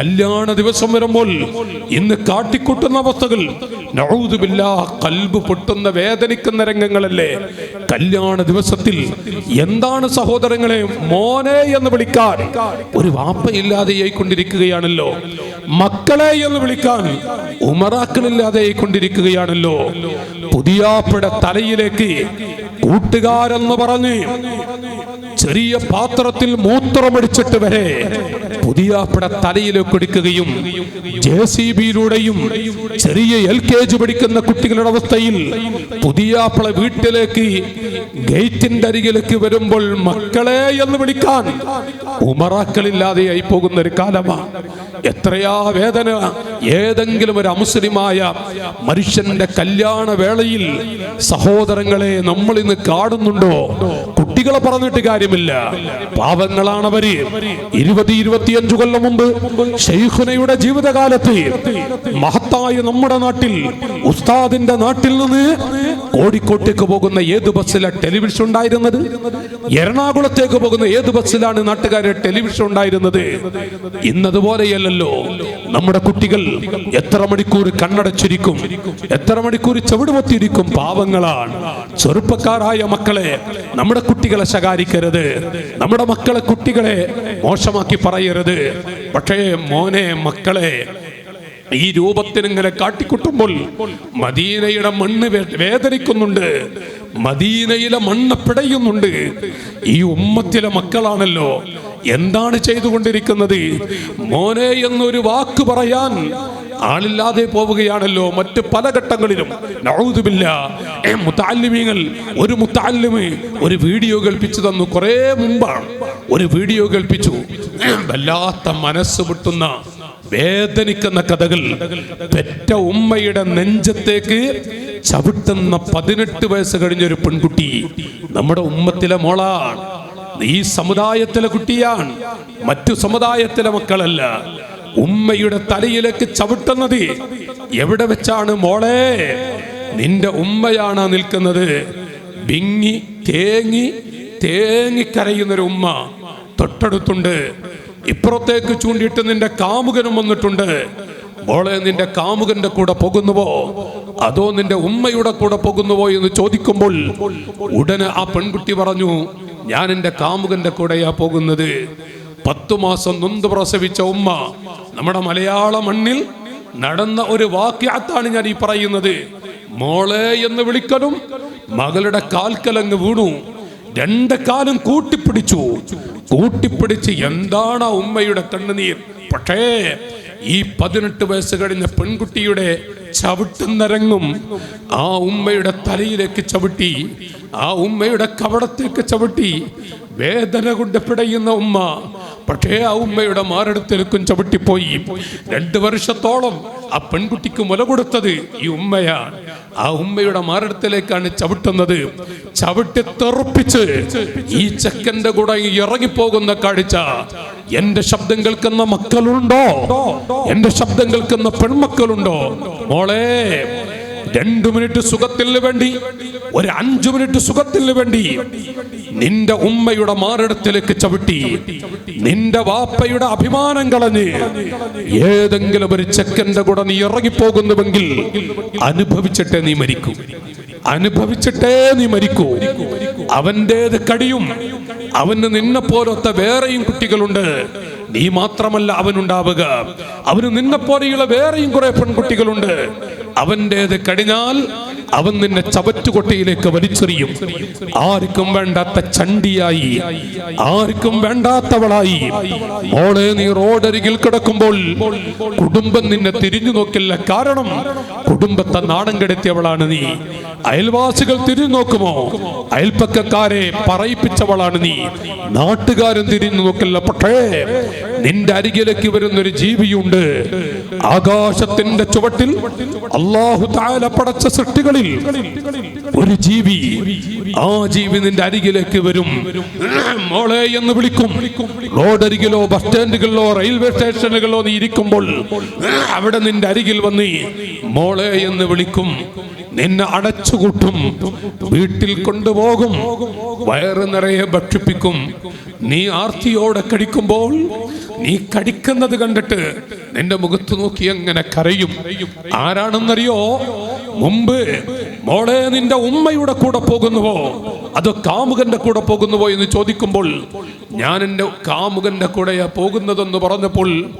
കല്യാണ ദിവസം വരുമ്പോൾ ഇന്ന് കാട്ടിക്കൂട്ടുന്ന അവസ്ഥകൾ കൽബ് പൊട്ടുന്ന വേദനിക്കുന്ന രംഗങ്ങളല്ലേ? കല്യാണ ദിവസത്തിൽ എന്താണ് സഹോദരങ്ങളെ മോനെ എന്ന് വിളിക്കാൻ ഒരു വാപ്പയില്ലാതെയായി കൊണ്ടിരിക്കുകയാണല്ലോ മക്കളെ എന്ന് വിളിക്കാൻ ഉമറാക്കളില്ലാതെ കൊണ്ടിരിക്കുകയാണല്ലോ പുതിയാപ്പട തലയിലേക്ക് കൂട്ടുകാരെന്ന് പറഞ്ഞ് ചെറിയ പാത്രത്തിൽ മൂത്രമടിച്ചിട്ട് വരെ പുതിയാപ്പിട തലയിലേക്ക് എടുക്കുകയും ജെ സി ബിയിലൂടെയും ചെറിയ എൽ കെ ജി പഠിക്കുന്ന കുട്ടികളുടെ അവസ്ഥയിൽ പുതിയാപ്പിള വീട്ടിലേക്ക് ഗേറ്റിന്റെ അരികിലേക്ക് വരുമ്പോൾ മക്കളെ എന്ന് വിളിക്കാൻ ഉമറാക്കളില്ലാതെയായി പോകുന്ന ഒരു കാലമാണ് എത്രയാ വേദന? ഏതെങ്കിലും ഒരു അമുസ്ലിമായ മനുഷ്യന്റെ കല്യാണ വേളയിൽ സഹോദരങ്ങളെ നമ്മൾ ഇന്ന് കാണുന്നുണ്ടോ? കുട്ടികളെ പറഞ്ഞിട്ട് കാര്യമില്ല. പാവങ്ങളാണവര്. ഇരുപത് ഇരുപത്തിയഞ്ചു കൊല്ലം മുമ്പ് ഷെയ്ഖുനയുടെ ജീവിതകാലത്ത് മഹത്തായ നമ്മുടെ നാട്ടിൽ ഉസ്താദിന്റെ നാട്ടിൽ നിന്ന് കോഴിക്കോട്ടേക്ക് പോകുന്ന ഏത് ബസ്സിലെ ടെലിവിഷൻ ഉണ്ടായിരുന്നത്? എറണാകുളത്തേക്ക് പോകുന്ന ഏത് ബസ്സിലാണ് നാട്ടുകാരെ ടെലിവിഷൻ ഉണ്ടായിരുന്നത്? ഇന്നതുപോലെയല്ലല്ലോ. നമ്മുടെ കുട്ടികൾ എത്ര മണിക്കൂർ കണ്ണടച്ചിരിക്കും? എത്ര മണിക്കൂർ ചെവിടുമൊത്തിയിരിക്കും? പാവങ്ങളാണ്. ചെറുപ്പക്കാരായ മക്കളെ നമ്മുടെ കുട്ടികളെ ശകാരിക്കരുത്. നമ്മുടെ മക്കളെ കുട്ടികളെ മോശമാക്കി പറയരുത്. പക്ഷേ മോനെ മക്കളെ ഈ രൂപത്തിനിങ്ങനെ കാട്ടിക്കുട്ടുമ്പോൾ മദീനയുടെ മണ്ണ് വേദനിക്കുന്നുണ്ട്. മദീനയിലെ മണ്ണ് പിടയുന്നുണ്ട്. ഈ ഉമ്മത്തിലെ മക്കളാണല്ലോ. എന്താണ് ചെയ്തുകൊണ്ടിരിക്കുന്നത്? മോനെ എന്നൊരു വാക്ക് പറയാൻ ആളില്ലാതെ പോവുകയാണല്ലോ മറ്റ് പല ഘട്ടങ്ങളിലും. മുത്താലിമീങ്ങൾ ഒരു മുത്താലിമ് ഒരു വീഡിയോ കേൾപ്പിച്ചു തന്നു കുറേ മുമ്പാണ്. ഒരു വീഡിയോ കേൾപ്പിച്ചു. വല്ലാത്ത മനസ്സ് പൊട്ടുന്ന വേദനിക്കുന്ന കഥകൾ. പെറ്റ ഉമ്മയുടെ നെഞ്ചത്തേക്ക് ചവിട്ടുന്ന പതിനെട്ട് വയസ്സ് കഴിഞ്ഞ ഒരു പെൺകുട്ടി നമ്മുടെ ഉമ്മത്തിലെ മോളാണ്. ഈ സമുദായത്തിലെ കുട്ടിയാണ്. മറ്റു സമുദായത്തിലെ മക്കളല്ല. ഉമ്മയുടെ തലയിലേക്ക് ചവിട്ടുന്നത് എവിടെ വെച്ചാണ് മോളെ? നിന്റെ ഉമ്മയാണ് നിൽക്കുന്നത്. ബിങ്ങി തേങ്ങി തേങ്ങിക്കരയുന്നൊരു ഉമ്മ തൊട്ടടുത്തുണ്ട്. ഇപ്പുറത്തേക്ക് ചൂണ്ടിയിട്ട് നിന്റെ കാമുകനും വന്നിട്ടുണ്ട്. മോളെ നിന്റെ കാമുകന്റെ കൂടെ പോകുന്നുവോ? അതോ നിന്റെ ഉമ്മയുടെ കൂടെ പോകുന്നുവോ എന്ന് ചോദിക്കുമ്പോൾ ഉടനെ ആ പെൺകുട്ടി പറഞ്ഞു ഞാൻ എന്റെ കാമുകന്റെ കൂടെയാ പോകുന്നത്. പത്തു മാസം നൊന്ത് പ്രസവിച്ച ഉമ്മ നമ്മുടെ മലയാള മണ്ണിൽ നടന്ന ഒരു വാക്യാത്താണ് ഞാൻ ഈ പറയുന്നത്. മോളെ എന്ന് വിളിക്കലും മകളുടെ കാൽക്കലങ്ങ് വീണു. രണ്ട് കാലം കൂട്ടിപ്പിടിച്ചു. കൂട്ടിപ്പിടിച്ച് എന്താണ് ഉമ്മയുടെ കണ്ണുനീർ? പക്ഷേ ഈ പതിനെട്ട് വയസ്സ് കഴിഞ്ഞ പെൺകുട്ടിയുടെ ചവിട്ടുന്നരങ്ങും ആ ഉമ്മയുടെ തലയിലേക്ക് ചവിട്ടി ആ ഉമ്മയുടെ കവടത്തേക്ക് ചവിട്ടി വേദന കൊണ്ട് പിടയുന്ന ഉമ്മ പക്ഷേ ആ ഉമ്മയുടെ മാരടത്തിലേക്കും ചവിട്ടിപ്പോയി. രണ്ട് വർഷത്തോളം ആ പെൺകുട്ടിക്ക് മുല കൊടുത്തത് ഈ ഉമ്മയാണ്. ആ ഉമ്മയുടെ മാരടത്തിലേക്കാണ് ചവിട്ടുന്നത്. ചവിട്ടി തെറുപ്പിച്ച് ഈ ചെക്കന്റെ കൂടെ ഇറങ്ങിപ്പോകുന്ന കാഴ്ച. എന്റെ ശബ്ദം കേൾക്കുന്ന മക്കളുണ്ടോ? എന്റെ ശബ്ദം കേൾക്കുന്ന പെൺമക്കളുണ്ടോ? മോളെ രണ്ടു മിനിറ്റ് സുഖത്തിന് വേണ്ടി ഒരു അഞ്ചു മിനിറ്റ് സുഖത്തിന് വേണ്ടി നിന്റെ ഉമ്മയുടെ മാറിടത്തിലേക്ക് ചവിട്ടി നിന്റെ വാപ്പയുടെ അഭിമാനം കളഞ്ഞ് ഏതെങ്കിലും ഒരു ചെക്കന്റെ കൂടെ നീ ഇറങ്ങിപ്പോകുന്നുവെങ്കിൽ അനുഭവിച്ചിട്ടേ നീ മരിക്കൂ. അനുഭവിച്ചിട്ടേ നീ മരിക്കൂ. അവന്റേത് കടിയും അവന് നിന്നെ പോലത്തെ വേറെയും കുട്ടികളുണ്ട്. നീ മാത്രമല്ല അവനുണ്ടാവുക. അവന് നിന്നെ പോലെയുള്ള വേറെയും കുറെ പെൺകുട്ടികളുണ്ട്. അവന്റേത് കടിഞ്ഞാൽ അവൻ നിന്നെ ചവറ്റുകൊട്ടയിലേക്ക് വലിച്ചെറിയും. ആർക്കും വേണ്ടാത്ത ചണ്ടിയായി ആർക്കും വേണ്ടാത്തവളായി. മോളെ നീ റോഡരികിൽ കിടക്കുമ്പോൾ കുടുംബം നിന്നെ തിരിഞ്ഞു നോക്കില്ല. കാരണം കുടുംബത്തെ നാണം കെടുത്തിയവളാണ് നീ. അയൽവാസികൾ തിരിഞ്ഞു നോക്കുമോ? അയൽപ്പക്കക്കാരെ പറയിപ്പിച്ചവളാണ് നീ. നാട്ടുകാരും തിരിഞ്ഞു നോക്കില്ല. പക്ഷേ നിന്റെ അരികിലേക്ക് വരുന്നൊരു ജീവിയുണ്ട്. ആകാശത്തിന്റെ ചുവട്ടിൽ അള്ളാഹു താല പടച്ച സൃഷ്ടികളിൽ ഒരു ജീവി ആ ജീവി നിന്റെ അരികിലേക്ക് വരും. മോളെ എന്ന് വിളിക്കും. റോഡരികിലോ ബസ് സ്റ്റാൻഡുകളിലോ റെയിൽവേ സ്റ്റേഷനുകളിലോ നീ ഇരിക്കുമ്പോൾ അവിടെ നിന്റെ അരികിൽ വന്ന് മോളെ എന്ന് വിളിക്കും. നിന്നെ അടച്ചു കഴിച്ചുകൂട്ടും വീട്ടിൽ കൊണ്ടുപോകും. വയറ് നിറയെ ഭക്ഷിപ്പിക്കും. നീ ആർത്തിയോടെ കടിക്കുമ്പോൾ നീ കടിക്കുന്നത് കണ്ടിട്ട് നിന്റെ മുഖത്ത് നോക്കി എങ്ങനെ കരയും? ആരാണെന്നറിയോ? മുമ്പ് മോളെ നിന്റെ ഉമ്മയുടെ കൂടെ പോകുന്നുവോ? അത് കാമുകന്റെ കൂടെ പോകുന്നുവോ എന്ന് ചോദിക്കുമ്പോൾ ഞാൻ എന്റെ കാമുകന്റെ കൂടെയാ പോകുന്നതെന്ന് പറഞ്ഞപ്പോൾ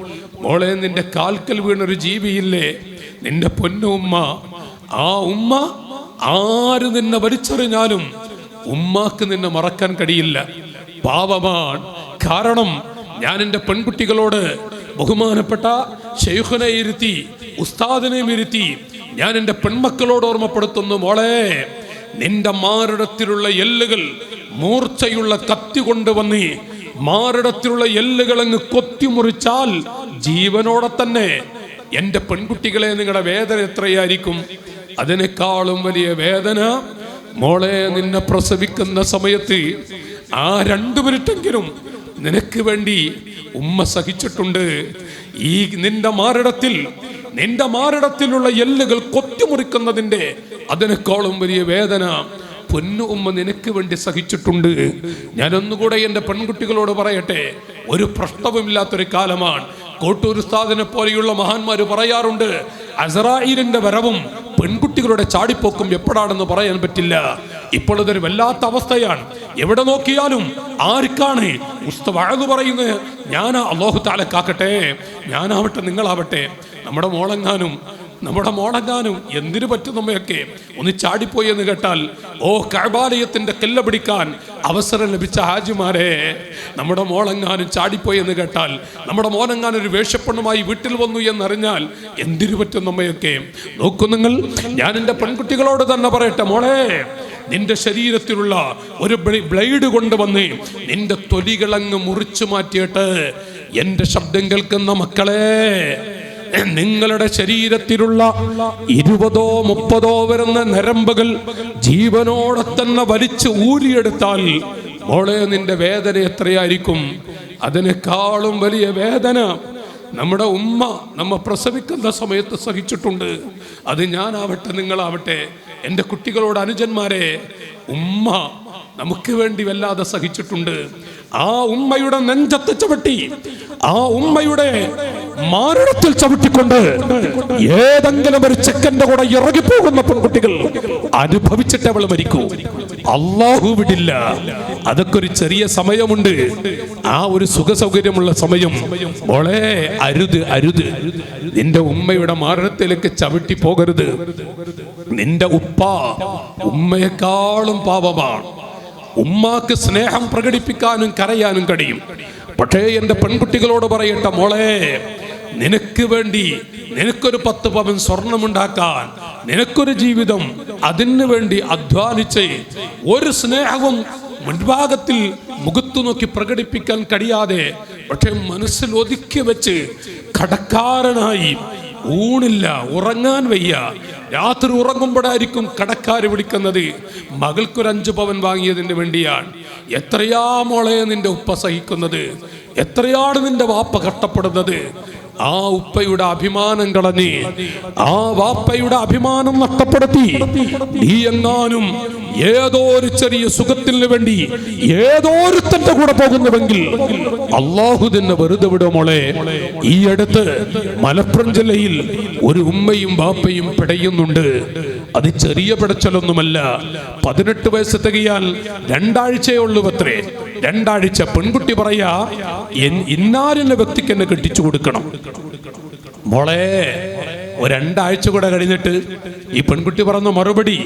മോളെ നിന്റെ കാൽക്കൽ വീണൊരു ജീവിയില്ലേ? നിന്റെ പൊന്നുമ്മ ആ ഉമ്മ ആര് നിന്നെ വലിച്ചെറിഞ്ഞാലും ഉമ്മാക്ക് നിന്നെ മറക്കാൻ കഴിയില്ല. പാവമാണ്. കാരണം ഞാൻ എന്റെ പെൺകുട്ടികളോട് ബഹുമാനപ്പെട്ട ഷെയ്ഖുനെ ഇരുത്തി ഉസ്താദിനെയും ഇരുത്തി ഞാൻ എന്റെ പെൺമക്കളോട് ഓർമ്മപ്പെടുത്തുന്നു മോളെ നിന്റെ മാറിടത്തിലുള്ള എല്ലുകൾ മൂർച്ചയുള്ള കത്തി കൊണ്ടുവന്ന് മാറിടത്തിലുള്ള എല്ലുകൾ അങ്ങ് കൊത്തിമുറിച്ചാൽ ജീവനോടെ തന്നെ എന്റെ പെൺകുട്ടികളെ നിങ്ങളുടെ വേദന എത്രയായിരിക്കും? അതിനേക്കാളും വലിയ വേദന മോളെ നിന്നെ പ്രസവിക്കുന്ന സമയത്ത് ആ രണ്ടു മിനിറ്റെങ്കിലും നിനക്ക് വേണ്ടി ഉമ്മ സഹിച്ചിട്ടുണ്ട്. ഈ നിന്റെ മാറിടത്തിൽ നിന്റെ മാറിടത്തിലുള്ള എല്ലുകൾ കൊത്തിമുറിക്കുന്നതിന്റെ അതിനേക്കാളും വലിയ വേദന പൊന്നു ഉമ്മ നിനക്ക് വേണ്ടി സഹിച്ചിട്ടുണ്ട്. ഞാനൊന്നുകൂടെ എന്റെ പെൺകുട്ടികളോട് പറയട്ടെ ഒരു പ്രശ്നവുമില്ലാത്തൊരു കാലമാണ്. കോട്ടൂർ ഉസ്താദിനെ പോലെയുള്ള മഹാന്മാർ പറയാറുണ്ട് അസറായിലിന്റെ വരവും പെൺകുട്ടികളുടെ ചാടിപ്പോക്കും എപ്പോഴാണെന്ന് പറയാൻ പറ്റില്ല. ഇപ്പോൾ ഇതൊരു വല്ലാത്ത അവസ്ഥയാണ്. എവിടെ നോക്കിയാലും ആർക്കാണ് ഉസ്ത വഴന്നു പറയുന്നത്? ഞാൻ അള്ളാഹു താലക്കാക്കട്ടെ ഞാനാവട്ടെ നിങ്ങളാവട്ടെ. നമ്മുടെ മോളെങ്ങാനും നമ്മുടെ മോളെങ്ങാനും എന്തിനു പറ്റും നമ്മയൊക്കെ? ഒന്ന് ചാടിപ്പോയി എന്ന് കേട്ടാൽ ഓ കഴബാലയത്തിന്റെ കെല്ല പിടിക്കാൻ അവസരം ലഭിച്ച ഹാജിമാരെ നമ്മുടെ മോളെങ്ങാനും ചാടിപ്പോയി എന്ന് കേട്ടാൽ നമ്മുടെ മോനെങ്ങാനും ഒരു വേഷപ്പെണ്ണുമായി വീട്ടിൽ വന്നു എന്നറിഞ്ഞാൽ എന്തിനു പറ്റും നമ്മയൊക്കെ? നോക്കൂ നിങ്ങൾ ഞാൻ എന്റെ പെൺകുട്ടികളോട് തന്നെ പറയട്ടെ മോളെ നിന്റെ ശരീരത്തിലുള്ള ഒരു ബ്ലേഡ് ബ്ലേഡ് കൊണ്ടുവന്ന് നിന്റെ തൊലികളങ്ങ് മുറിച്ചു മാറ്റിയിട്ട് എന്റെ ശബ്ദം കേൾക്കുന്ന മക്കളെ നിങ്ങളുടെ ശരീരത്തിലുള്ള ഇരുപതോ മുപ്പതോ വരുന്ന നരമ്പുകൾ ജീവനോടെ തന്നെ വലിച്ചു ഊരിയെടുത്താൽ മോളെ നിന്റെ വേദന എത്രയായിരിക്കും? അതിനേക്കാളും വലിയ വേദന നമ്മുടെ ഉമ്മ നമ്മ പ്രസവിക്കുന്ന സമയത്ത് സഹിച്ചിട്ടുണ്ട്. അത് ഞാനാവട്ടെ നിങ്ങളാവട്ടെ എന്റെ കുട്ടികളോട് അനുജന്മാരെ ഉമ്മ നമുക്ക് വേണ്ടി വല്ലാതെ സഹിച്ചിട്ടുണ്ട്. ആ ഉമ്മയുടെ നെഞ്ചത്ത് ചവിട്ടി ആ ഉമ്മയുടെ മാരണത്തിൽ ചവിട്ടിക്കൊണ്ട് ഏതെങ്കിലും ഒരു ചെക്കന്റെ കൂടെ ഇറങ്ങിപ്പോകുന്ന പെൺകുട്ടികൾ അനുഭവിച്ചിട്ട് അവൾ മരിക്കൂ. അള്ളാഹു വിടില്ല. അതൊക്കെ ഒരു ചെറിയ സമയമുണ്ട്. ആ ഒരു സുഖ സൗകര്യമുള്ള സമയം. മോളെ അരുത് അരുത്. നിന്റെ ഉമ്മയുടെ മാരണത്തിലേക്ക് ചവിട്ടി പോകരുത്. നിന്റെ ഉപ്പ ഉമ്മയെക്കാളും പാപമാണ്. ഉമ്മാക്ക് സ്നേഹം പ്രകടിപ്പിക്കാനും കരയാനും കഴിയും. പക്ഷേ എന്റെ പെൺകുട്ടികളോട് പറയട്ടെ മോളെ നിനക്ക് വേണ്ടി നിനക്കൊരു പത്ത് പവൻ സ്വർണമുണ്ടാക്കാൻ നിനക്കൊരു ജീവിതം അതിനു വേണ്ടി അധ്വാനിച്ച് ഒരു സ്നേഹവും മുൻഭാഗത്തിൽ മുഖത്തു നോക്കി പ്രകടിപ്പിക്കാൻ കഴിയാതെ പക്ഷെ മനസ്സിൽ ഒതുക്കി വെച്ച് കടക്കാരനായി ഊണില്ല ഉറങ്ങാൻ വയ്യ. രാത്രി ഉറങ്ങുമ്പോഴായിരിക്കും കടക്കാര് വിളിക്കുന്നത്. മകൾക്കൊരു അഞ്ചു പവൻ വാങ്ങിയതിന് വേണ്ടിയാണ്. എത്രയാ മോളെ നിന്റെ ഉപ്പ സഹിക്കുന്നത്? എത്രയാണ് നിന്റെ വാപ്പ കഷ്ടപ്പെടുന്നത്? ആ ഉപ്പയുടെ അഭിമാനം കളഞ്ഞ് ആ വാപ്പയുടെ അഭിമാനം നഷ്ടപ്പെടുത്തി. നീ എങ്ങാനും ഏതോ ഒരു ചെറിയ സുഖത്തിന് വേണ്ടി ഏതോ ഒരുത്തന്റെ കൂടെ പോകുന്നുവെങ്കിൽ അള്ളാഹു തന്നെ വെറുതെ വിടുമോളെ ഈ അടുത്ത് മലപ്പുറം ജില്ലയിൽ ഒരു ഉമ്മയും വാപ്പയും പിടയുന്നുണ്ട്. അത് ചെറിയ പിടച്ചലൊന്നുമല്ല. പതിനെട്ട് വയസ്സ് തികയാൽ രണ്ടാഴ്ചയേ ഉള്ളൂ അത്രേ രണ്ടാഴ്ച പെൺകുട്ടി പറയാ "എൻ- ഇന്നാരെന്ന വ്യക്തിക്ക് എന്നെ കെട്ടിച്ചു കൊടുക്കണം? മോളെ രണ്ടാഴ്ച കൂടെ കഴിഞ്ഞിട്ട് ഈ പെൺകുട്ടി പറഞ്ഞ മറുപടി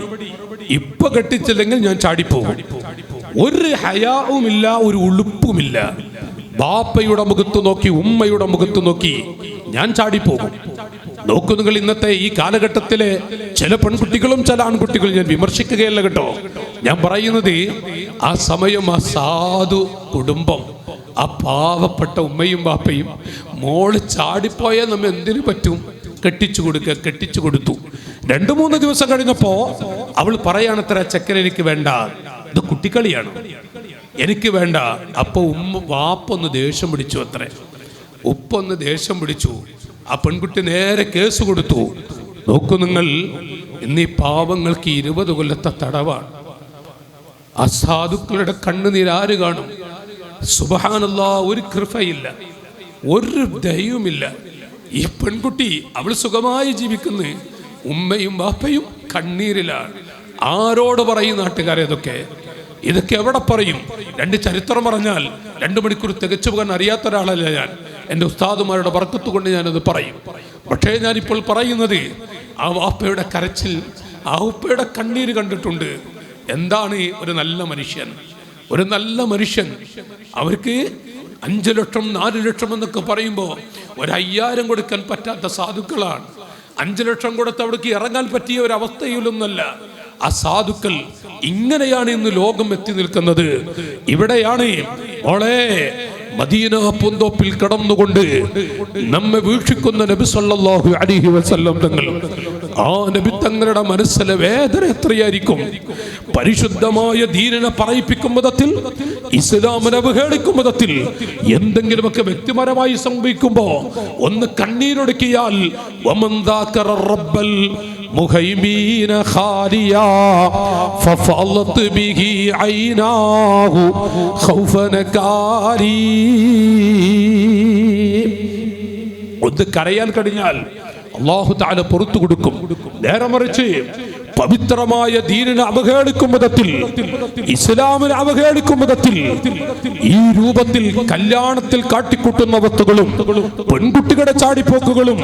ഇപ്പൊ കെട്ടിച്ചില്ലെങ്കിൽ ഞാൻ ചാടിപ്പോകും ഒരു ഹയാവുമില്ല ഒരു ഉളുപ്പുമില്ല. ബാപ്പയുടെ മുഖത്ത് നോക്കി ഉമ്മയുടെ മുഖത്ത് നോക്കി ഞാൻ ചാടിപ്പോകും നോക്കൂ നിങ്ങൾ ഇന്നത്തെ ഈ കാലഘട്ടത്തിലെ ചില പെൺകുട്ടികളും ചില ആൺകുട്ടികളും ഞാൻ വിമർശിക്കുകയല്ല കേട്ടോ. ഞാൻ പറയുന്നത് ആ സമയം ആ സാധു കുടുംബം ആ പാവപ്പെട്ട ഉമ്മയും ബാപ്പയും മോൾ ചാടിപ്പോയാൽ നമ്മൾ എന്തിനു പറ്റും? കെട്ടിച്ചു കൊടുക്കുക കെട്ടിച്ചു കൊടുത്തു. രണ്ടു മൂന്ന് ദിവസം കഴിഞ്ഞപ്പോ അവൾ പറയാണത്ര ചെക്കൻ എനിക്ക് വേണ്ട. ഇത് കുട്ടിക്കളിയാണ്. എനിക്ക് വേണ്ട. അപ്പൊ ഉമ്മ വാപ്പൊന്ന് ദേഷ്യം പിടിച്ചു അത്രേ. ഉപ്പൊന്ന് ദേഷ്യം പിടിച്ചു. ആ പെൺകുട്ടി നേരെ കേസ് കൊടുത്തു. നോക്കൂ നിങ്ങൾ എന്നീ പാവങ്ങൾക്ക് ഇരുപത് കൊല്ലത്തെ തടവാണ്. ആ സാധുക്കളുടെ കണ്ണുനീരാര് കാണും? സുബഹാനല്ല ഒരു കൃപയില്ല ഒരു ദയവുമില്ല ഈ പെൺകുട്ടി അവൾ സുഖമായി ജീവിക്കുന്നു. ഉമ്മയും ബാപ്പയും കണ്ണീരിലാണ്. ആരോട് പറയും നാട്ടുകാരെ ഇതൊക്കെ? ഇതൊക്കെ എവിടെ പറയും? രണ്ട് ചരിത്രം പറഞ്ഞാൽ രണ്ട് മണിക്കൂർ തികച്ചു പോകാൻ അറിയാത്ത ഒരാളല്ല ഞാൻ. എന്റെ ഉസ്താദുമാരുടെ വർക്കത്ത് കൊണ്ട് ഞാനത് പറയും. പക്ഷേ ഞാനിപ്പോൾ പറയുന്നത് ആ വാപ്പയുടെ കരച്ചിൽ ആ ഉപ്പയുടെ കണ്ണീര് കണ്ടിട്ടുണ്ട്. എന്താണ് ഒരു നല്ല മനുഷ്യൻ? ഒരു നല്ല മനുഷ്യൻ അവർക്ക് അഞ്ചു ലക്ഷം നാല് ലക്ഷം എന്നൊക്കെ പറയുമ്പോൾ ഒരു അയ്യായിരം കൊടുക്കാൻ പറ്റാത്ത സാധുക്കളാണ്. അഞ്ചു ലക്ഷം കൊടുത്ത് അവിടേക്ക് ഇറങ്ങാൻ പറ്റിയ ഒരു അവസ്ഥയിലൊന്നല്ല ആ സാധുക്കൾ ഇങ്ങനെയാണ് ഇന്ന് ലോകം എത്തി നിൽക്കുന്നത്. ഇവിടെയാണ് മോളെ മദീന പൂന്തോപ്പിൽ കടന്നുകൊണ്ട് നമ്മെ വീക്ഷിക്കുന്ന നബി സല്ലല്ലാഹു അലൈഹി വസല്ലം തങ്ങൾ ആ നബി തങ്ങളുടെ മനസ്സിലെ വേദന എത്രയായിരിക്കും? പരിശുദ്ധമായ ദീനനെ പറയിപ്പിക്കും വിധത്തിൽ ഇസ്ലാമിനെ അവഹേളിക്കും വിധത്തിൽ എന്തെങ്കിലുമൊക്കെ വ്യക്തിപരമായി സംഭവിക്കുമ്പോ ഒന്ന് കണ്ണീരൊടുക്കിയാൽ വമൻ ذاكر الرب المهيمين خاليا ففضت به عيناه خوفا نكاري ഒന്ന് കരയാൻ കഴിഞ്ഞാൽ അള്ളാഹു താല പുറത്തു കൊടുക്കും നേരെ മറിച്ച് പവിത്രമായ ദീനിനെ അവഹേളിക്കും വിധത്തിൽ ഇസ്ലാമിനെ അവഹേളിക്കും വിധത്തിൽ ഈ രൂപത്തിൽ കല്യാണത്തിൽ കാട്ടിക്കൂട്ടുന്ന വസ്തുക്കളും പെൺകുട്ടികളുടെ ചാടിപ്പോക്കുകളും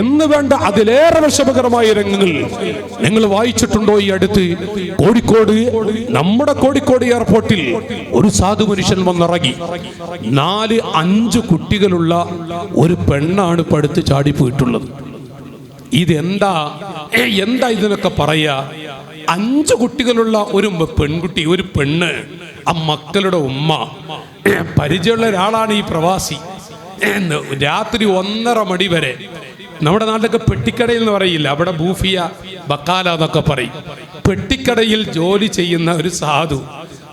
എന്ന് വേണ്ട അതിലേറെ വിഷമകരമായ രംഗങ്ങൾ നിങ്ങൾ വായിച്ചിട്ടുണ്ടോ ഈ അടുത്ത്? കോഴിക്കോട് നമ്മുടെ കോഴിക്കോട് എയർപോർട്ടിൽ ഒരു സാധു മനുഷ്യൻ വന്നിറങ്ങി. നാല് അഞ്ച് കുട്ടികളുള്ള ഒരു പെണ്ണാണ് പടുത്ത് ചാടിപ്പോയിട്ടുള്ളത്. ഇതെന്താ? എന്താ ഇതിനൊക്കെ പറയാ? അഞ്ചു കുട്ടികളുള്ള ഒരു പെൺകുട്ടി ഒരു പെണ്ണ് ആ മക്കളുടെ ഉമ്മ. പരിചയമുള്ള ഒരാളാണ് ഈ പ്രവാസി. രാത്രി ഒന്നര മണി വരെ. നമ്മുടെ നാട്ടിലൊക്കെ പെട്ടിക്കടയിൽ എന്ന് പറയില്ല. അവിടെ ബൂഫിയ ബക്കാല എന്നൊക്കെ പറയും. പെട്ടിക്കടയിൽ ജോലി ചെയ്യുന്ന ഒരു സാധു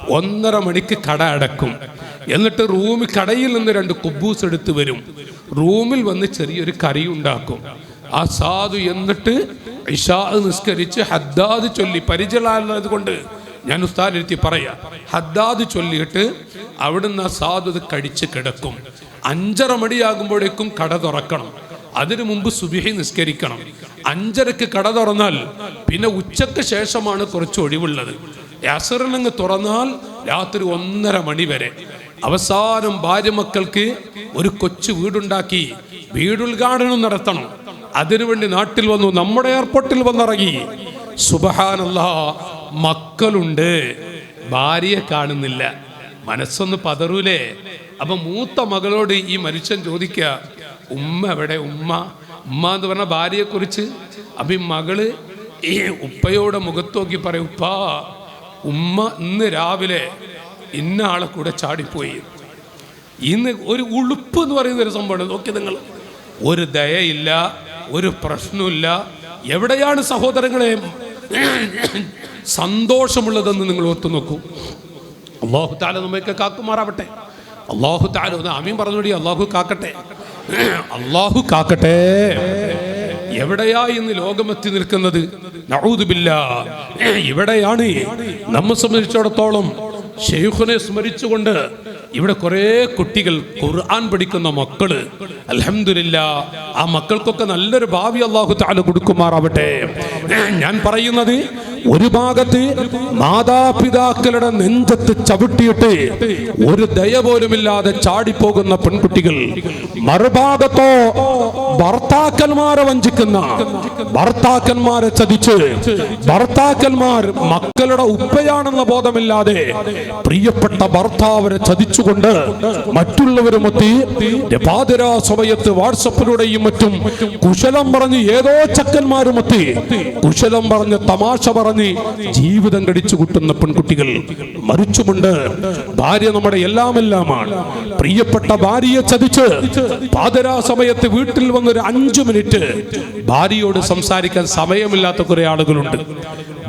ഒന്നര മണിക്ക് കട അടക്കും. എന്നിട്ട് റൂമിൽ കടയിൽ നിന്ന് രണ്ട് കുബൂസ് എടുത്ത് വരും. റൂമിൽ വന്ന് ചെറിയൊരു കറി ഉണ്ടാക്കും. ആ സാധു എന്നിട്ട് ഇഷാ നിസ്കരിച്ച് ഹദ്ദാദ് ചൊല്ലി പരിചയമുള്ളത് കൊണ്ട് ഞാൻ ഉസ്താദിരുത്തി പറയാ ഹദ്ദാദ് ചൊല്ലിയിട്ട് അവിടുന്ന് ആ സാധു അത് കടിച്ച് കിടക്കും. അഞ്ചര മണിയാകുമ്പോഴേക്കും കട തുറക്കണം. അതിനു മുമ്പ് സുബിഹി നിസ്കരിക്കണം. അഞ്ചരക്ക് കട തുറന്നാൽ പിന്നെ ഉച്ചയ്ക്ക് ശേഷമാണ് കുറച്ച് ഒഴിവുള്ളത്. അസറിനങ്ങ് തുറന്നാൽ രാത്രി ഒന്നര മണി വരെ. അവസാനം ഭാര്യ മക്കൾക്ക് ഒരു കൊച്ചു വീടുണ്ടാക്കി വീടുദ്ഘാടനം നടത്തണം. അതിനുവേണ്ടി നാട്ടിൽ വന്നു നമ്മുടെ എയർപോർട്ടിൽ വന്നിറങ്ങി. സുബഹാനല്ല മക്കളുണ്ട്. ഭാര്യയെ കാണുന്നില്ല. മനസ്സൊന്ന് പതറൂലേ? അപ്പൊ മൂത്ത മകളോട് ഈ മനുഷ്യൻ ചോദിക്കുക ഉമ്മ എവിടെ? ഉമ്മ? ഉമ്മ എന്ന് പറഞ്ഞ ഭാര്യയെ കുറിച്ച് അപ്പൊ ഈ മകൾ ഈ ഉപ്പയോടെ മുഖത്തോക്കി പറയും ഉപ്പാ ഉമ്മ ഇന്ന് രാവിലെ ഇന്ന ആളെ കൂടെ ചാടിപ്പോയി. ഇന്ന് ഒരു ഉളുപ്പ് എന്ന് പറയുന്ന ഒരു സംഭവമാണ്. നോക്കി നിങ്ങൾ. ഒരു ദയയില്ല ഒരു പ്രശ്നമില്ല എവിടെയാണ് സഹോദരങ്ങളെ? സന്തോഷമുള്ളതെന്ന് നിങ്ങൾ ഓർത്തു നോക്കൂ. അള്ളാഹു താല നമ്മയൊക്കെ കാക്കുമാറാവട്ടെ. അള്ളാഹു താല ഒന്ന് ആമീൻ പറഞ്ഞോടി അള്ളാഹു കാക്കട്ടെ. അള്ളാഹു കാക്കട്ടെ. എവിടെയാ ഇന്ന് ലോകമെത്തി നിൽക്കുന്നത്? ഇവിടെയാണ് നമ്മെ സംബന്ധിച്ചിടത്തോളം ഷെയ്ഖുനെ സ്മരിച്ചുകൊണ്ട് ഇവിടെ കുറേ കുട്ടികൾ ഖുർആൻ പഠിക്കുന്ന മക്കൾ. അലഹമില്ല ആ മക്കൾക്കൊക്കെ നല്ലൊരു ഭാവി അള്ളാഹു താല കൊടുക്കുമാറാവട്ടെ. ഞാൻ പറയുന്നത് ഒരു ഭാഗത്ത് മാതാപിതാക്കളുടെ നെഞ്ചത്ത് ചവിട്ടിയിട്ട് ഒരു ദയ പോലുമില്ലാതെ ചാടിപ്പോകുന്ന പെൺകുട്ടികൾ മറുഭാഗത്തോ ഭർത്താക്കന്മാരെ വഞ്ചിക്കുന്ന ഭർത്താക്കന്മാരെ ചതിച്ച് ഭർത്താക്കന്മാർ മക്കളുടെ ഉപ്പയാണെന്ന ബോധമില്ലാതെ പ്രിയപ്പെട്ട ഭർത്താവരെ ചതിച്ചുകൊണ്ട് മറ്റുള്ളവരുമൊത്തി പാതിരാ സമയത്ത് വാട്സപ്പിലൂടെയും മറ്റും കുശലം പറഞ്ഞ് ഏതോ ചക്കന്മാരുമൊത്തി കുശലം പറഞ്ഞ് തമാശ പറഞ്ഞ് ജീവിതം കടിച്ചു കൂട്ടുന്ന പെൺകുട്ടികൾ മരിച്ചുമുണ്ട് ഭാര്യ നമ്മുടെ എല്ലാം എല്ലാമാണ് പ്രിയപ്പെട്ട ഭാര്യയെ ചതിച്ച് പാതരാ സമയത്ത് വീട്ടിൽ വന്നൊരു അഞ്ചു മിനിറ്റ് ഭാര്യയോട് സംസാരിക്കാൻ സമയമില്ലാത്ത കുറെ ആളുകളുണ്ട്.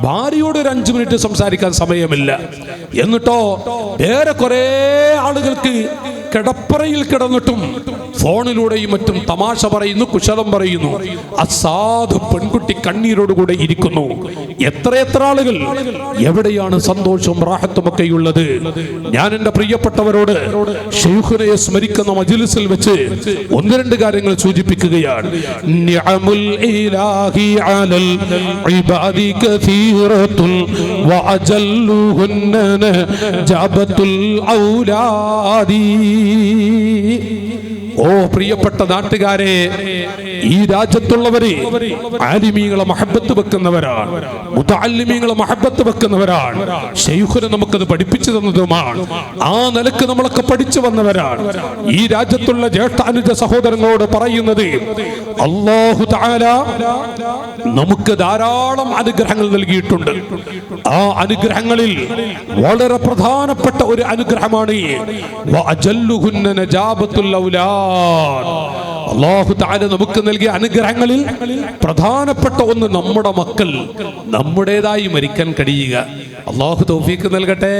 ഭാര്യയോട് ഒരു അഞ്ചു മിനിറ്റ് സംസാരിക്കാൻ സമയമില്ല. എന്നിട്ടോ വേറെ കുറെ ആളുകൾക്ക് കിടപ്പറയിൽ കിടന്നിട്ടും ഫോണിലൂടെയും മറ്റും തമാശ പറയുന്നു കുശലം പറയുന്നു. അസാധു പെൺകുട്ടി കണ്ണീരോടുകൂടെ ഇരിക്കുന്നു. എത്ര എത്ര ആളുകൾ എവിടെയാണ് സന്തോഷവും റാഹത്തും ഒക്കെ ഉള്ളത്? ഞാൻ എന്റെ പ്രിയപ്പെട്ടവരോട് ഷെയ്ഖുനെ സ്മരിക്കുന്ന മജിലിസിൽ വെച്ച് ഒന്ന് രണ്ട് കാര്യങ്ങൾ സൂചിപ്പിക്കുകയാണ്. നിഅമുൽ ഇലാഹി അലൽ ഇബാദി ഓ പ്രിയപ്പെട്ട നാട്ടുകാരെ ഈ രാജ്യത്തുള്ളവര് ആലിമീങ്ങളെ മഹബത്ത് വെക്കുന്നവരാണ് മുതാലിമീങ്ങളെ മഹബത്ത് വെക്കുന്നവരാണ്. ഷെയ്ഖുനെ നമുക്കത് പഠിപ്പിച്ചു തന്നതുമാണ്. ആ നിലയ്ക്ക് നമ്മളൊക്കെ പഠിച്ചു വന്നവരാണ്. ഈ രാജ്യത്തുള്ള ജ്യേഷ്ഠാനുജ സഹോദരങ്ങളോട് പറയുന്നത് അള്ളാഹു താല നമുക്ക് ധാരാളം അനുഗ്രഹങ്ങൾ നൽകിയിട്ടുണ്ട്. ആ അനുഗ്രഹങ്ങളിൽ വളരെ പ്രധാനപ്പെട്ട ഒരു അനുഗ്രഹമാണ് ഈ. അള്ളാഹു താല നമുക്ക് നൽകിയ അനുഗ്രഹങ്ങളിൽ പ്രധാനപ്പെട്ട ഒന്ന് നമ്മുടെ മക്കൾ നമ്മുടേതായി മരിക്കാൻ കഴിയുക. അള്ളാഹു തൗഫീക്ക് നൽകട്ടെ.